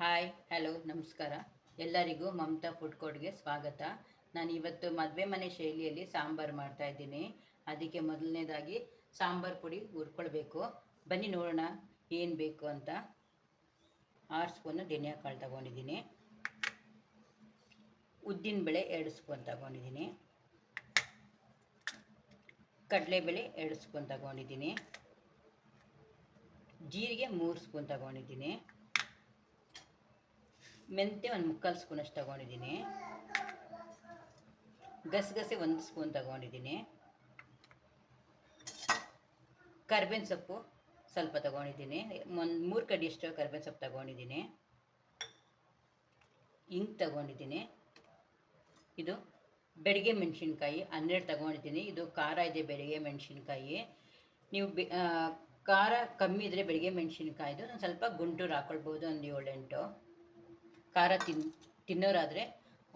Hi, hello, ನಮಸ್ಕಾರ. ಎಲ್ಲರಿಗೂ Mamata food ಕೋರ್ಟ್ಗೆ ಸ್ವಾಗತ. ನಾನು ಇವತ್ತು ಮದುವೆ ಮನೆ ಶೈಲಿಯಲ್ಲಿ ಸಾಂಬಾರು ಮಾಡ್ತಾ ಇದ್ದೀನಿ. ಅದಕ್ಕೆ ಮೊದಲನೇದಾಗಿ ಸಾಂಬಾರು ಪುಡಿ ಹುರ್ಕೊಳ್ಬೇಕು. ಬನ್ನಿ ನೋಡೋಣ ಏನು ಬೇಕು ಅಂತ. ಆರು ಸ್ಪೂನು ಧನಿಯಾ ಕಾಳು ತಗೊಂಡಿದ್ದೀನಿ. ಉದ್ದಿನಬೇಳೆ ಎರಡು ಸ್ಪೂನ್ ತಗೊಂಡಿದ್ದೀನಿ. ಕಡಲೆಬೇಳೆ ಎರಡು ಸ್ಪೂನ್ ತಗೊಂಡಿದ್ದೀನಿ. ಜೀರಿಗೆ ಮೂರು ಸ್ಪೂನ್ ತಗೊಂಡಿದ್ದೀನಿ. ಮೆಂತ್ಯ ಒಂದು ಮುಕ್ಕಾಲು ಸ್ಪೂನಷ್ಟು ತಗೊಂಡಿದ್ದೀನಿ. ಗಸಗಸೆ ಒಂದು ಸ್ಪೂನ್ ತಗೊಂಡಿದ್ದೀನಿ. ಕರ್ಬೇವಿನ ಸೊಪ್ಪು ಸ್ವಲ್ಪ ತಗೊಂಡಿದ್ದೀನಿ. ಒಂದು ಮೂರು ಕಡಿಯಷ್ಟು ಕರ್ಬೇವಿನ ಸೊಪ್ಪು ತಗೊಂಡಿದ್ದೀನಿ. ಇಂಕ್ ತಗೊಂಡಿದ್ದೀನಿ. ಇದು ಬೆಳಗ್ಗೆ ಮೆಣಸಿನ್ಕಾಯಿ ಹನ್ನೆರಡು ತಗೊಂಡಿದ್ದೀನಿ. ಇದು ಖಾರ ಇದೆ ಬೆಳಿಗ್ಗೆ ಮೆಣಸಿನ್ಕಾಯಿ. ನೀವು ಬೆ ಖಾರ ಕಮ್ಮಿ ಇದ್ದರೆ ಬೆಳಗ್ಗೆ ಮೆಣಸಿನ್ಕಾಯಿದು. ಒಂದು ಸ್ವಲ್ಪ ಗುಂಟೂರು ಹಾಕ್ಕೊಳ್ಬೋದು ಒಂದು ಏಳೆಂಟು. ಖಾರ ತಿನ್, ತಿನ್ನೋರಾದರೆ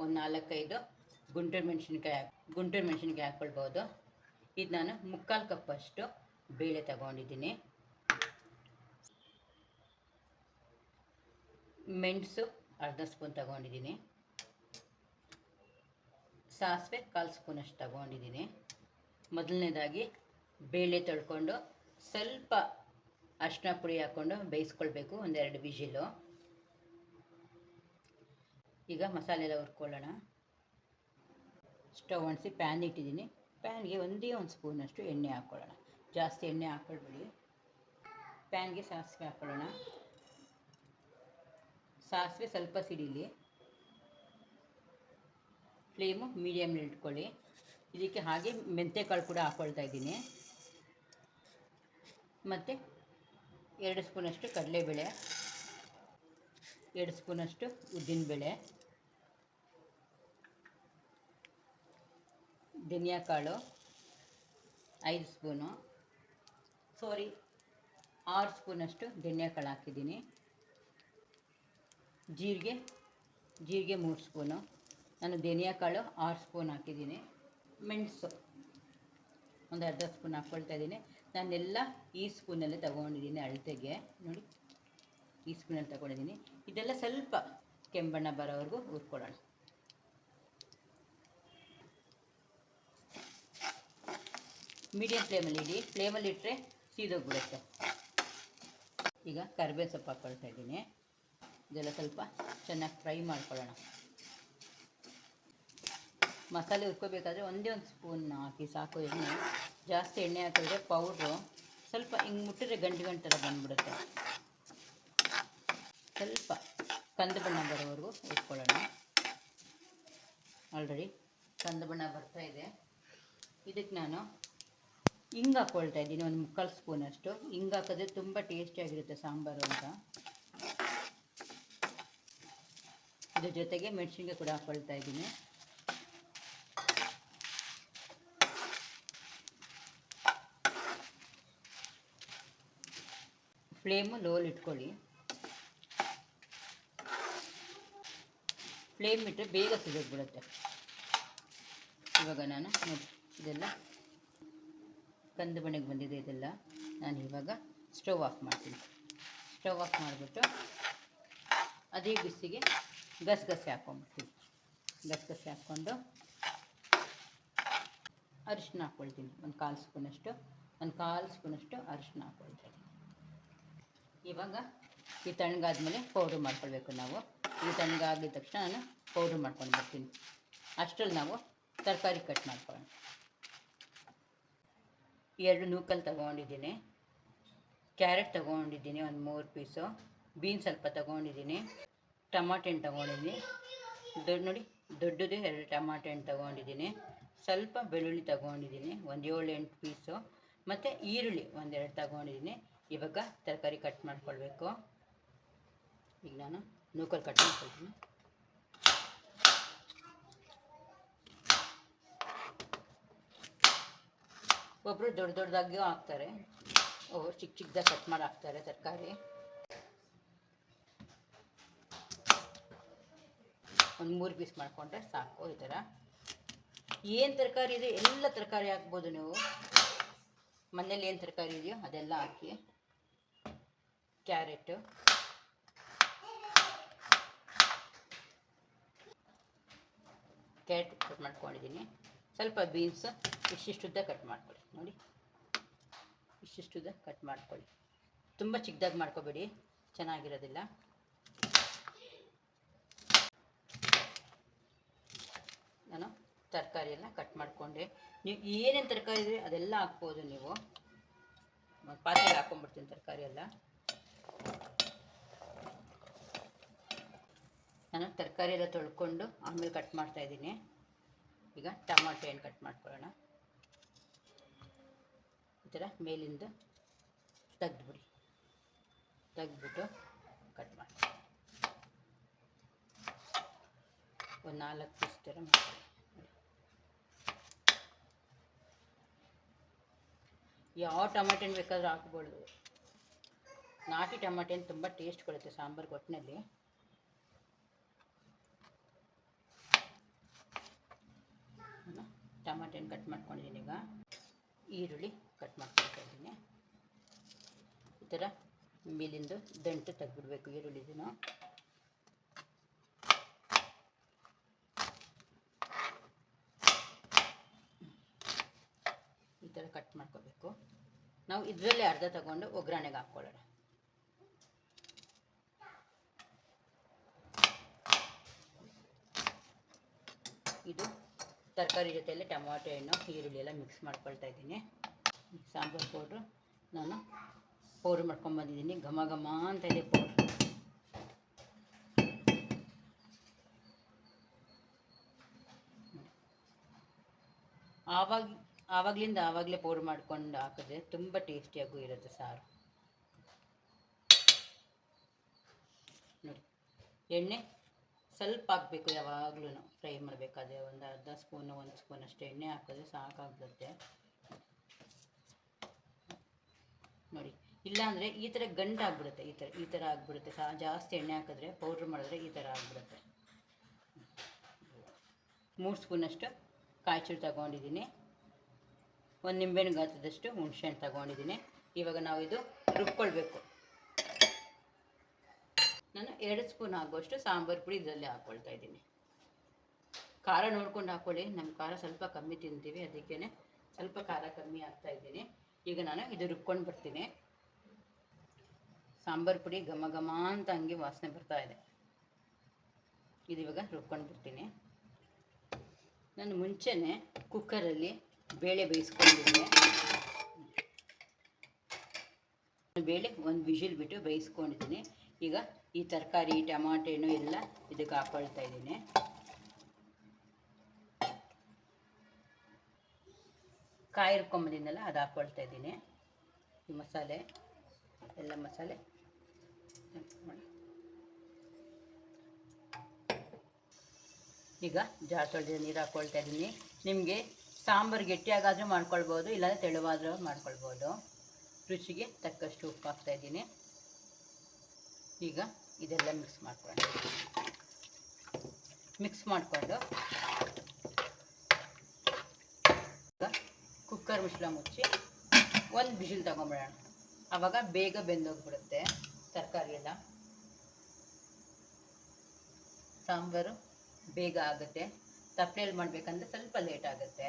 ಒಂದು ನಾಲ್ಕೈದು ಗುಂಟೂರು ಮೆಣಸಿನ್ಕಾಯಿ ಹಾಕ್, ಗುಂಟೂರು ಮೆಣಸಿನ್ಕಾಯಿ ಹಾಕ್ಕೊಳ್ಬೋದು ಇದು ನಾನು ಮುಕ್ಕಾಲು ಕಪ್ಪಷ್ಟು ಬೇಳೆ ತಗೊಂಡಿದ್ದೀನಿ. ಮೆಣಸು ಅರ್ಧ ಸ್ಪೂನ್ ತಗೊಂಡಿದ್ದೀನಿ. ಸಾಸಿವೆ ಕಾಲು ಸ್ಪೂನಷ್ಟು ತಗೊಂಡಿದ್ದೀನಿ. ಮೊದಲನೇದಾಗಿ ಬೇಳೆ ತೊಳ್ಕೊಂಡು ಸ್ವಲ್ಪ ಅರಿಶಿನ ಪುಡಿ ಹಾಕ್ಕೊಂಡು ಬೇಯಿಸ್ಕೊಳ್ಬೇಕು, ಒಂದೆರಡು ವಿಜಿಲು. ಈಗ ಮಸಾಲೆ ಎಲ್ಲ ಹುರ್ಕೊಳ್ಳೋಣ. ಸ್ಟವ್ ಒಣಸಿ ಪ್ಯಾನ್ ಇಟ್ಟಿದ್ದೀನಿ. ಪ್ಯಾನ್ಗೆ ಒಂದೇ ಒಂದು ಸ್ಪೂನಷ್ಟು ಎಣ್ಣೆ ಹಾಕ್ಕೊಳ್ಳೋಣ. ಜಾಸ್ತಿ ಎಣ್ಣೆ ಹಾಕ್ಕೊಳ್ಬೇಡಿ. ಪ್ಯಾನ್ಗೆ ಸಾಸಿವೆ ಹಾಕ್ಕೊಳ್ಳೋಣ. ಸಾಸಿವೆ ಸ್ವಲ್ಪ ಸಿಡಿಲಿ. ಫ್ಲೇಮು ಮೀಡಿಯಮ್ ಇಟ್ಕೊಳ್ಳಿ. ಇದಕ್ಕೆ ಹಾಗೆ ಮೆಂತ್ಯಕಾಳು ಕೂಡ ಹಾಕ್ಕೊಳ್ತಾ ಇದ್ದೀನಿ. ಮತ್ತು ಎರಡು ಸ್ಪೂನಷ್ಟು ಕಡಲೆಬೇಳೆ. ಎರಡು ಸ್ಪೂನಷ್ಟು ಧನಿಯಾ ಕಾಳು, ಐದು ಸ್ಪೂನು, ಸಾರಿ, ಆರು ಸ್ಪೂನಷ್ಟು ಕಾಳು ಹಾಕಿದ್ದೀನಿ. ಜೀರಿಗೆ ಜೀರಿಗೆ ಮೂರು ಸ್ಪೂನು, ನಾನು ಕಾಳು ಆರು ಸ್ಪೂನ್ ಹಾಕಿದ್ದೀನಿ. ಮೆಣಸು ಒಂದು ಅರ್ಧ ಸ್ಪೂನ್ ಹಾಕ್ಕೊಳ್ತಾ ಇದ್ದೀನಿ. ನಾನೆಲ್ಲ ಈ ಸ್ಪೂನಲ್ಲೇ ತಗೊಂಡಿದ್ದೀನಿ ಅಳತೆಗೆ. ನೋಡಿ. ಈ ಸ್ಪೂನಲ್ಲಿ ತಗೊಂಡಿದ್ದೀನಿ. ಇದೆಲ್ಲ ಸ್ವಲ್ಪ ಕೆಂಬಣ್ಣ ಬರೋವರೆಗೂ ಹುರ್ಕೊಳ್ಳೋಣ. ಮೀಡಿಯಮ್ ಫ್ಲೇಮಲ್ಲಿ ಇಡಿ. ಫ್ಲೇಮಲ್ಲಿ ಇಟ್ಟರೆ ಸೀದೋಗ್ಬಿಡುತ್ತೆ. ಈಗ ಕರಿಬೇವು ಸೊಪ್ಪು ಹಾಕ್ಕೊಳ್ತಾ ಇದ್ದೀನಿ. ಇದೆಲ್ಲ ಸ್ವಲ್ಪ ಚೆನ್ನಾಗಿ ಫ್ರೈ ಮಾಡ್ಕೊಳ್ಳೋಣ. ಮಸಾಲೆ ಹುರ್ಕೋಬೇಕಾದ್ರೆ ಒಂದೇ ಒಂದು ಸ್ಪೂನ್ ಹಾಕಿ ಸಾಕು ಎಣ್ಣೆ. ಜಾಸ್ತಿ ಎಣ್ಣೆ ಹಾಕಿದ್ರೆ ಪೌಡ್ರು ಸ್ವಲ್ಪ ಹಿಂಗೆ ಮುಟ್ಟಿದ್ರೆ ಗಂಟು ಗಂಟು ಥರ ಬಂದ್ಬಿಡುತ್ತೆ. ಸ್ವಲ್ಪ ಕಂದು ಬಣ್ಣ ಬರೋವರೆಗೂ ಇಟ್ಕೊಳ್ಳೋಣ. ಆಲ್ರೆಡಿ ಕಂದು ಬಣ್ಣ ಬರ್ತಾ ಇದೆ. ಇದಕ್ಕೆ ನಾನು ಹಿಂಗೆ ಹಾಕ್ಕೊಳ್ತಾ ಇದ್ದೀನಿ, ಒಂದು ಮುಕ್ಕಾಲು ಸ್ಪೂನಷ್ಟು ಹಿಂಗೆ ಹಾಕಿದ್ರೆ ತುಂಬ ಟೇಸ್ಟಿಯಾಗಿರುತ್ತೆ ಸಾಂಬಾರು ಅಂತ. ಇದ್ರ ಜೊತೆಗೆ ಮೆಣಸಿನ್ಕಾಯಿ ಕೂಡ ಹಾಕ್ಕೊಳ್ತಾ ಇದ್ದೀನಿ. ಫ್ಲೇಮು ಲೋಲ್ ಇಟ್ಕೊಳ್ಳಿ. ಫ್ಲೇಮ್ ಇಟ್ಟರೆ ಬೇಗ ಸಿಗೋಗ್ಬಿಡುತ್ತೆ. ಇವಾಗ ನಾನು ಇದೆಲ್ಲ ಕಂದು ಬಣ್ಣಕ್ಕೆ ಬಂದಿದೆ ಇದೆಲ್ಲ. ನಾನು ಇವಾಗ ಸ್ಟವ್ ಆಫ್ ಮಾಡ್ತೀನಿ. ಸ್ಟವ್ ಆಫ್ ಮಾಡಿಬಿಟ್ಟು ಅದೇ ಬಿಸಿಗೆ ಗಸಗಸೆ ಹಾಕ್ಕೊಂಬಿಡ್ತೀನಿ ಗಸಗಸೆ ಹಾಕ್ಕೊಂಡು ಅರಿಶಿನ ಹಾಕ್ಕೊಳ್ತೀನಿ ಒಂದು ಕಾಲು ಸ್ಪೂನಷ್ಟು, ಒಂದು ಕಾಲು ಸ್ಪೂನಷ್ಟು ಅರಿಶಿನ ಹಾಕ್ಕೊಳ್ತೀನಿ ಇವಾಗ ಈ ತಣ್ಣಗಾದ್ಮೇಲೆ ಪೌಡ್ರ್ ಮಾಡ್ಕೊಳ್ಬೇಕು ನಾವು. ಈ ತಣ್ಣಗಾಗಿದ ತಕ್ಷಣ ನಾನು ಪೌಡ್ರ್ ಮಾಡ್ಕೊಂಡು ಬರ್ತೀನಿ. ಅಷ್ಟರಲ್ಲಿ ನಾವು ತರಕಾರಿ ಕಟ್ ಮಾಡ್ಕೊಳ್ಳೋಣ. ಎರಡು ನೂಕಲ್ ತಗೊಂಡಿದ್ದೀನಿ. ಕ್ಯಾರೆಟ್ ತಗೊಂಡಿದ್ದೀನಿ ಒಂದು ಮೂರು ಪೀಸು ಬೀನ್ಸ್ ಸ್ವಲ್ಪ ತಗೊಂಡಿದ್ದೀನಿ. ಟಮಾಟೆ ಹಣ್ಣು ತಗೊಂಡಿದ್ದೀನಿ. ದೊಡ್ಡ ನೋಡಿ, ದೊಡ್ಡದು ಎರಡು ಟಮಾಟೆ ಹಣ್ಣು ತಗೊಂಡಿದ್ದೀನಿ. ಸ್ವಲ್ಪ ಬೆಳ್ಳುಳ್ಳಿ ತಗೊಂಡಿದ್ದೀನಿ, ಒಂದು ಏಳು ಎಂಟು ಪೀಸು ಮತ್ತು ಈರುಳ್ಳಿ ಒಂದೆರಡು ತಗೊಂಡಿದ್ದೀನಿ. ಇವಾಗ ತರಕಾರಿ ಕಟ್ ಮಾಡ್ಕೊಳ್ಬೇಕು. ಈಗ ನಾನು ನೂಕಲ್ ಕಟ್ ಮಾಡ್ಕೊಳ್ತೀನಿ. ಒಬ್ಬರು ದೊಡ್ಡ ದೊಡ್ಡದಾಗಿಯೂ ಹಾಕ್ತಾರೆ. ಒಬ್ಬರು ಚಿಕ್ಕ ಚಿಕ್ಕದಾಗಿ ಕಟ್ ಮಾಡಿ ಹಾಕ್ತಾರೆ ತರಕಾರಿ. ಒಂದು ಮೂರು ಪೀಸ್ ಮಾಡಿಕೊಂಡ್ರೆ ಸಾಕು ಈ ಥರ. ಏನು ತರಕಾರಿ ಇದೆ? ಎಲ್ಲ ತರಕಾರಿ ಹಾಕ್ಬೋದು ನೀವು. ಮನೇಲಿ ಏನು ತರಕಾರಿ ಇದೆಯೋ ಅದೆಲ್ಲ ಹಾಕಿ. ಕ್ಯಾರೆಟು. ಕ್ಯಾರೆಟ್ ಕಟ್ ಮಾಡ್ಕೊಂಡಿದ್ದೀನಿ ಸ್ವಲ್ಪ ಬೀನ್ಸ್ ಇಷ್ಟಿಷ್ಟುದ್ದ ಕಟ್ ಮಾಡ್ಕೊಳ್ಳಿ. ನೋಡಿ. ಇಷ್ಟಿಷ್ಟುದ್ದ ಕಟ್ ಮಾಡ್ಕೊಳ್ಳಿ. ತುಂಬ ಚಿಕ್ಕದಾಗಿ ಮಾಡ್ಕೋಬೇಡಿ. ಚೆನ್ನಾಗಿರೋದಿಲ್ಲ. ನಾನು ತರಕಾರಿ ಎಲ್ಲ ಕಟ್ ಮಾಡಿಕೊಂಡೆ. ನೀವು ಏನೇನು ತರಕಾರಿ ಇದೆ ಅದೆಲ್ಲ ಹಾಕ್ಬೋದು ನೀವು. ಪಾತ್ರೆಗೆ ಹಾಕೊಂಡ್ಬಿಡ್ತೀನಿ ತರಕಾರಿ ಎಲ್ಲ. ನಾನು ತರಕಾರಿ ಎಲ್ಲ ತೊಳ್ಕೊಂಡು ಆಮೇಲೆ ಕಟ್ ಮಾಡ್ತಾ ಇದ್ದೀನಿ. ಈಗ ಟಮಾಟೆ ಹಣ್ಣು ಕಟ್ ಮಾಡ್ಕೊಳ್ಳೋಣ. ಈ ಥರ ಮೇಲಿಂದ ತೆಗ್ದುಬಿಡಿ. ತೆಗ್ದುಬಿಟ್ಟು ಕಟ್ ಮಾಡಿ. ಒಂದು ನಾಲ್ಕು ಪೀಸ್ ಥರ ಮಾಡಿ. ಯಾವ ಟಮಾಟೆ ಹಣ್ಣು ಬೇಕಾದ್ರೂ ಹಾಕ್ಬೋದು. ನಾಟಿ ಟಮಾಟೆ ಹಣ್ಣು ತುಂಬ ಟೇಸ್ಟ್ ಕೊಡುತ್ತೆ ಸಾಂಬಾರು ಒಟ್ಟಿನಲ್ಲಿ ಟಮಾಟೆ ಹಣ್ಣು ಕಟ್ ಮಾಡ್ಕೊಂಡಿದ್ದೀನಿ ಈಗ. ಈರುಳ್ಳಿ ಕಟ್ ಮಾಡ್ಕೊಳ್ತಾ ಇದ್ದೀನಿ. ಈ ಥರ ಮೇಲಿಂದು ದಂಟು ತೆಗ್ದುಬಿಡ್ಬೇಕು ಈರುಳ್ಳಿದೂ ಈ ಥರ ಕಟ್ ಮಾಡ್ಕೋಬೇಕು ನಾವು ಇದರಲ್ಲೇ ಅರ್ಧ ತಗೊಂಡು ಒಗ್ಗರಣೆಗೆ ಹಾಕ್ಕೊಳ್ಳೋಣ. ಇದು ತರಕಾರಿ ಜೊತೆಯಲ್ಲಿ ಟೊಮಾಟೊ ಹಣ್ಣು, ಈರುಳ್ಳಿ ಎಲ್ಲ ಮಿಕ್ಸ್ ಮಾಡ್ಕೊಳ್ತಾ ಇದ್ದೀನಿ. ಸಾಂಬಾರು ಪೌಡ್ರು ನಾನು ಪೌಡ್ರ್ ಮಾಡ್ಕೊಂಬಂದಿದ್ದೀನಿ ಘಮ ಘಮ ಅಂತ ಇದೆ ಪೌಡ್ರು. ಆವಾಗ, ಆವಾಗಲಿಂದ ಆವಾಗಲೇ ಪೌಡ್ರ್ ಮಾಡ್ಕೊಂಡು ಹಾಕಿದ್ರೆ ತುಂಬ ಟೇಸ್ಟಿಯಾಗೂ ಇರುತ್ತೆ ಸಾರು. ನೋಡಿ, ಎಣ್ಣೆ. ಸ್ವಲ್ಪ ಹಾಕಬೇಕು ಯಾವಾಗಲೂ ಫ್ರೈ ಮಾಡಬೇಕಾದ್ರೆ ಒಂದು ಅರ್ಧ ಸ್ಪೂನು, ಒಂದು ಸ್ಪೂನ್ ಅಷ್ಟು ಎಣ್ಣೆ ಹಾಕಿದ್ರೆ ಸಾಕಾಗ್ಬಿಡುತ್ತೆ. ನೋಡಿ, ಇಲ್ಲಾಂದರೆ ಈ ಥರ ಗಂಟು ಆಗ್ಬಿಡುತ್ತೆ, ಈ ಥರ ಈ ಥರ ಆಗ್ಬಿಡುತ್ತೆ. ಸಾ, ಜಾಸ್ತಿ ಎಣ್ಣೆ ಹಾಕಿದ್ರೆ ಪೌಡ್ರ್ ಮಾಡಿದ್ರೆ ಈ ಥರ ಆಗ್ಬಿಡುತ್ತೆ. ಮೂರು ಸ್ಪೂನಷ್ಟು ಕಾಯಿಚೂರು ತಗೊಂಡಿದ್ದೀನಿ. ಒಂದು ನಿಂಬೆಹಣ್ಣು ಗಾತ್ರದಷ್ಟು ಹುಣಸೆಹಣ್ಣು ತಗೊಂಡಿದ್ದೀನಿ. ಇವಾಗ ನಾವು ಇದು ರುಬ್ಕೊಳ್ಬೇಕು. ನಾನು ಎರಡು ಸ್ಪೂನ್ ಆಗುವಷ್ಟು ಸಾಂಬಾರು ಪುಡಿ ಇದರಲ್ಲಿ ಹಾಕ್ಕೊಳ್ತಾ ಇದ್ದೀನಿ. ಖಾರ ನೋಡ್ಕೊಂಡು ಹಾಕ್ಕೊಳ್ಳಿ ನಮ್ಮ ಖಾರ ಸ್ವಲ್ಪ ಕಮ್ಮಿ ತಿಂತೀವಿ. ಅದಕ್ಕೇ ಸ್ವಲ್ಪ ಖಾರ ಕಮ್ಮಿ ಹಾಕ್ತಾ ಇದ್ದೀನಿ. ಈಗ ನಾನು ಇದು ರುಬ್ಕೊಂಡು ಬರ್ತೀನಿ. ಸಾಂಬಾರು ಪುಡಿ ಘಮ ಘಮ ಅಂತ ಹಂಗೆ ವಾಸನೆ ಬರ್ತಾ ಇದೆ. ಇದು ಇವಾಗ ರುಬ್ಕೊಂಡು ಬರ್ತೀನಿ. ನಾನು ಮುಂಚೆನೇ ಕುಕ್ಕರಲ್ಲಿ ಬೇಳೆ ಬೇಯಿಸ್ಕೊಂಡಿದ್ದೆ. ಬೇಳೆ ಒಂದು ವಿಷಿಲ್ ಬಿಟ್ಟು ಬೇಯಿಸ್ಕೊಂಡಿದ್ದೀನಿ. ಈಗ ಈ ತರಕಾರಿ, ಟಮಾಟೆ ಎಲ್ಲ ಇದಕ್ಕೆ ಹಾಕೊಳ್ತಾ ಇದ್ದೀನಿ. ಕಾಯಿ ಅದು ಹಾಕ್ಕೊಳ್ತಾ ಇದ್ದೀನಿ. ಈ ಮಸಾಲೆ, ಎಲ್ಲ ಮಸಾಲೆ. ಈಗ ತೊಳೆದ ನೀರು ಹಾಕ್ಕೊಳ್ತಾ ಇದ್ದೀನಿ. ನಿಮಗೆ ಸಾಂಬಾರು ಗಟ್ಟಿಯಾಗಾದರೂ ಮಾಡ್ಕೊಳ್ಬೋದು, ಇಲ್ಲಾಂದರೆ ತೆಳುವಾದರೂ ಮಾಡ್ಕೊಳ್ಬೋದು. ರುಚಿಗೆ ತಕ್ಕಷ್ಟು ಉಪ್ಪು ಹಾಕ್ತಾ ಇದ್ದೀನಿ. ಈಗ ಇದೆಲ್ಲ ಮಿಕ್ಸ್ ಮಾಡ್ಕೊಂಡು. ಮಿಕ್ಸ್ ಮಾಡಿಕೊಂಡು. ಕುಕ್ಕರ್ ಮುಚ್ಚಳ ಮುಚ್ಚಿ ಒಂದು ಬಿಸಿಲು ತಗೊಂಬಿಡೋಣ ಆವಾಗ ಬೇಗ ಬೆಂದೋಗ್ಬಿಡುತ್ತೆ ತರಕಾರಿ ಎಲ್ಲ ಸಾಂಬಾರು ಬೇಗ ಆಗುತ್ತೆ. ತಪ್ಪಲೆಯಲ್ಲಿ ಮಾಡಬೇಕಂದ್ರೆ ಸ್ವಲ್ಪ ಲೇಟ್ ಆಗುತ್ತೆ.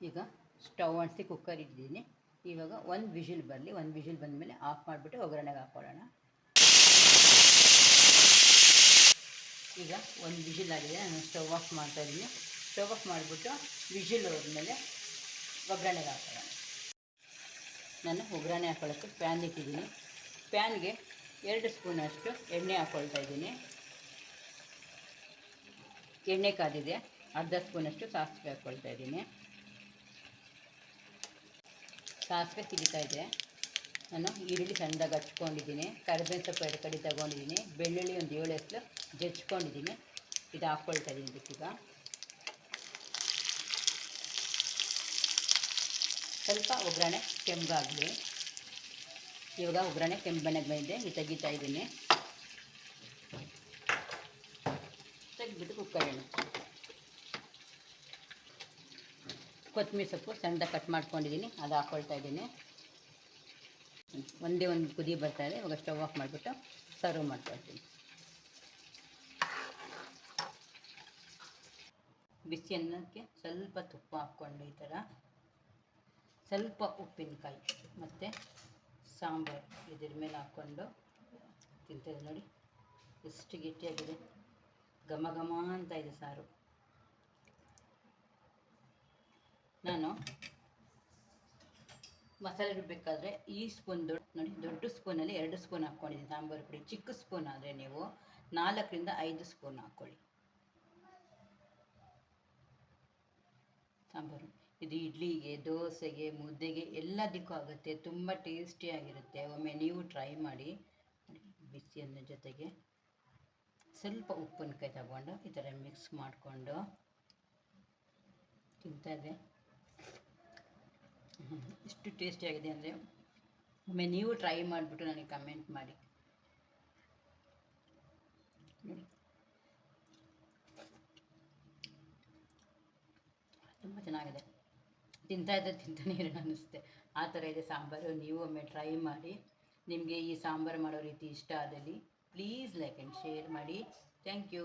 ಈಗ ಸ್ಟವ್ ಅಂಟಿಸಿ ಕುಕ್ಕರ್ ಇಟ್ಟಿದ್ದೀನಿ ಇವಾಗ ಒಂದು ವಿಷಿಲ್ ಬರಲಿ, ಒಂದು ವಿಷಿಲ್ ಬಂದಮೇಲೆ ಆಫ್ ಮಾಡಿಬಿಟ್ಟು ಒಗ್ಗರಣೆಗೆ ಹಾಕ್ಕೊಳ್ಳೋಣ ಈಗ ಒಂದು ವಿಷಿಲ್ ಆಗಿದೆ, ನಾನು ಸ್ಟವ್ ಆಫ್ ಮಾಡ್ತಾ ಇದ್ದೀನಿ. ಸ್ಟವ್ ಆಫ್ ಮಾಡಿಬಿಟ್ಟು ವಿಷಿಲ್ ಹೋದ್ಮೇಲೆ ಒಗ್ಗರಣೆಗೆ ಹಾಕೊಳ್ಳೋಣ. ನಾನು ಒಗ್ಗರಣೆ ಹಾಕೊಳ್ಳೋಕ್ಕೆ ಪ್ಯಾನ್ ಇಟ್ಟಿದ್ದೀನಿ. ಪ್ಯಾನ್ಗೆ ಎರಡು ಸ್ಪೂನಷ್ಟು ಎಣ್ಣೆ ಹಾಕ್ಕೊಳ್ತಾ ಇದ್ದೀನಿ. ಎಣ್ಣೆ ಕಾದಿದೆ, ಅರ್ಧ ಸ್ಪೂನಷ್ಟು ಸಾಸಿವೆ ಹಾಕ್ಕೊಳ್ತಾ ಇದ್ದೀನಿ. ಸಾಸಿವೆ ಸಿಡಿತಾ ಇದೆ ನಾನು ಈರುಳ್ಳಿ ಸಣ್ಣದಾಗಿ ಹಚ್ಕೊಂಡಿದ್ದೀನಿ, ಕರಿಬೇವಿನ ಸೊಪ್ಪು ಎರಡು ಕಡೆ ತಗೊಂಡಿದ್ದೀನಿ, ಬೆಳ್ಳುಳ್ಳಿ ಒಂದು ಏಳು ಎಸ್ಲು ಜಜ್ಕೊಂಡಿದ್ದೀನಿ. ಇದು ಹಾಕ್ಕೊಳ್ತಾ ಇದ್ದೀನಿ ಇದಕ್ಕೀಗ ಸ್ವಲ್ಪ ಒಗ್ಗರಣೆ ಕೆಂಪಾಗಲಿ. ಇವಾಗ ಒಗ್ಗರಣೆ ಕೆಂಪನೆಗೆ ಬಂದಿದೆ, ಇದು ತೆಗಿತಾ ಇದ್ದೀನಿ. ತೆಗೆದ್ಬಿಟ್ಟು ಕುಕ್ಕರ್ ಕೊತ್ತಂಬರಿ ಸೊಪ್ಪು ಸಣ್ಣದ ಕಟ್ ಮಾಡ್ಕೊಂಡಿದ್ದೀನಿ, ಅದು ಹಾಕ್ಕೊಳ್ತಾ ಇದ್ದೀನಿ. ಒಂದೇ ಒಂದು ಕುದಿ ಬರ್ತಾ ಇದೆ, ಇವಾಗ ಸ್ಟವ್ ಆಫ್ ಮಾಡಿಬಿಟ್ಟು ಸರ್ವ್ ಮಾಡ್ಕೊಳ್ತೀನಿ. ಬಿಸಿ ಅನ್ನಕ್ಕೆ ಸ್ವಲ್ಪ ತುಪ್ಪ ಹಾಕ್ಕೊಂಡು ಈ ಥರ. ಸ್ವಲ್ಪ ಉಪ್ಪಿನಕಾಯಿ ಮತ್ತು ಸಾಂಬಾರು ಇದ್ರ ಮೇಲೆ ಹಾಕ್ಕೊಂಡು ತಿಂತೇವೆ ನೋಡಿ. ಎಷ್ಟು ಗಟ್ಟಿಯಾಗಿದೆ. ಘಮ ಘಮ ಅಂತ ಇದೆ ಸಾರು. ನಾನು ಮಸಾಲೆ ರುಬ್ಬಬೇಕಾದ್ರೆ ಈ ಸ್ಪೂನ್ ದೊಡ್ಡ ನೋಡಿ, ದೊಡ್ಡ ಸ್ಪೂನಲ್ಲಿ ಎರಡು ಸ್ಪೂನ್ ಹಾಕ್ಕೊಂಡಿದ್ದೀನಿ. ಸಾಂಬಾರು ಪುಡಿ. ಚಿಕ್ಕ ಸ್ಪೂನ್ ಆದರೆ ನೀವು ನಾಲ್ಕರಿಂದ ಐದು ಸ್ಪೂನ್ ಹಾಕ್ಕೊಳ್ಳಿ. ಸಾಂಬಾರು ಇದು ಇಡ್ಲಿಗೆ, ದೋಸೆಗೆ, ಮುದ್ದೆಗೆ ಎಲ್ಲದಕ್ಕೂ ಆಗುತ್ತೆ. ತುಂಬ ಟೇಸ್ಟಿಯಾಗಿರುತ್ತೆ ಒಮ್ಮೆ ನೀವು ಟ್ರೈ ಮಾಡಿ. ಬಿಸಿಯನ್ನು ಜೊತೆಗೆ ಸ್ವಲ್ಪ ಉಪ್ಪಿನಕಾಯಿ ತಗೊಂಡು ಈ ಥರ ಮಿಕ್ಸ್ ಮಾಡಿಕೊಂಡು ತಿಂತಾಯಿದ್ದೆ ಎಷ್ಟು ಟೇಸ್ಟಿಯಾಗಿದೆ ಅಂದರೆ ಒಮ್ಮೆ ನೀವು ಟ್ರೈ ಮಾಡಿಬಿಟ್ಟು ನನಗೆ ಕಮೆಂಟ್ ಮಾಡಿ. ತುಂಬ ಚೆನ್ನಾಗಿದೆ. ತಿಂತಾ ಇದ್ದರೆ ತಿಂತಾನೆ ಇರೋಣ ಅನ್ನಿಸುತ್ತೆ ಆ ಥರ ಇದೆ ಸಾಂಬಾರು. ನೀವು ಒಮ್ಮೆ ಟ್ರೈ ಮಾಡಿ. ನಿಮಗೆ ಈ ಸಾಂಬಾರು ಮಾಡೋ ರೀತಿ ಇಷ್ಟ ಆದಲ್ಲಿ ಪ್ಲೀಸ್ ಲೈಕ್ ಆ್ಯಂಡ್ ಶೇರ್ ಮಾಡಿ. Thank you